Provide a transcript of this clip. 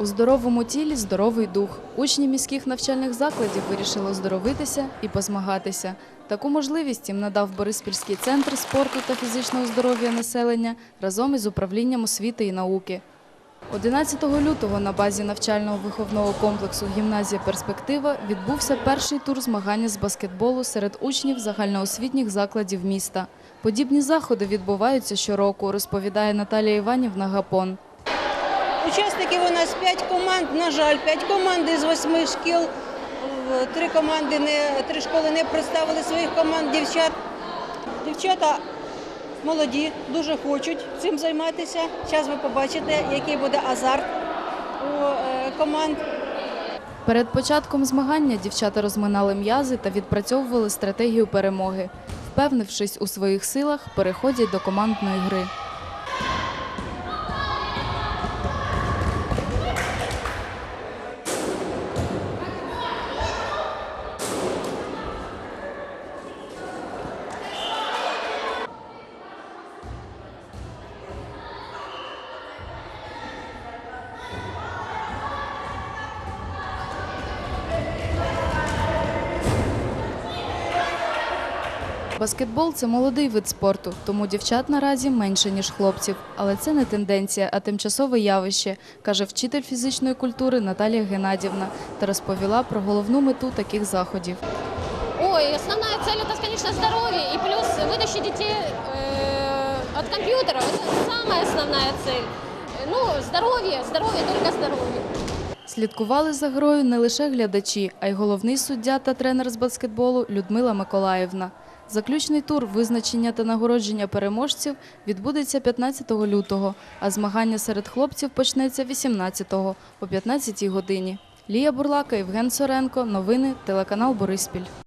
У здоровому тілі здоровий дух. Учні міських навчальних закладів вирішили оздоровитися і позмагатися. Таку можливість їм надав Бориспільський центр спорту та фізичного здоров'я населення разом із управлінням освіти і науки. 11 лютого на базі навчального виховного комплексу Гімназія Перспектива відбувся перший тур змагання з баскетболу серед учнів загальноосвітніх закладів міста. Подібні заходи відбуваються щороку, розповідає Наталія Іванівна Гапон. Учасників у нас 5 команд, на жаль, 5 команд із 8 шкіл. Три команди не три школи не представили своїх команд дівчат. Дівчата молоді, дуже хочуть цим займатися. Зараз ви побачите, який буде азарт у е, команд. Перед початком змагання дівчата розминали м'язи та відпрацьовували стратегію перемоги. Впевнившись у своїх силах, переходять до командної гри. Баскетбол це молодий вид спорту, тому дівчат наразі менше ніж хлопців. Але це не тенденція, а тимчасове явище, каже вчитель фізичної культури Наталія Геннадівна та розповіла про головну мету таких заходів. Ой, основная цель это, конечно, здоровье и плюс вытащить детей э, от компьютеров. Это самая основная цель. Э, Ну, здоровье, здоровье, только здоровье. Слідкували за грою не лише глядачі, а й головний суддя та тренер з баскетболу Людмила Миколаївна. Заключний тур визначення та нагородження переможців відбудеться 15 лютого, а змагання серед хлопців почнеться 18-го о 15 годині. Лія Бурлака, Євген Соренко. Новини телеканал Бориспіль.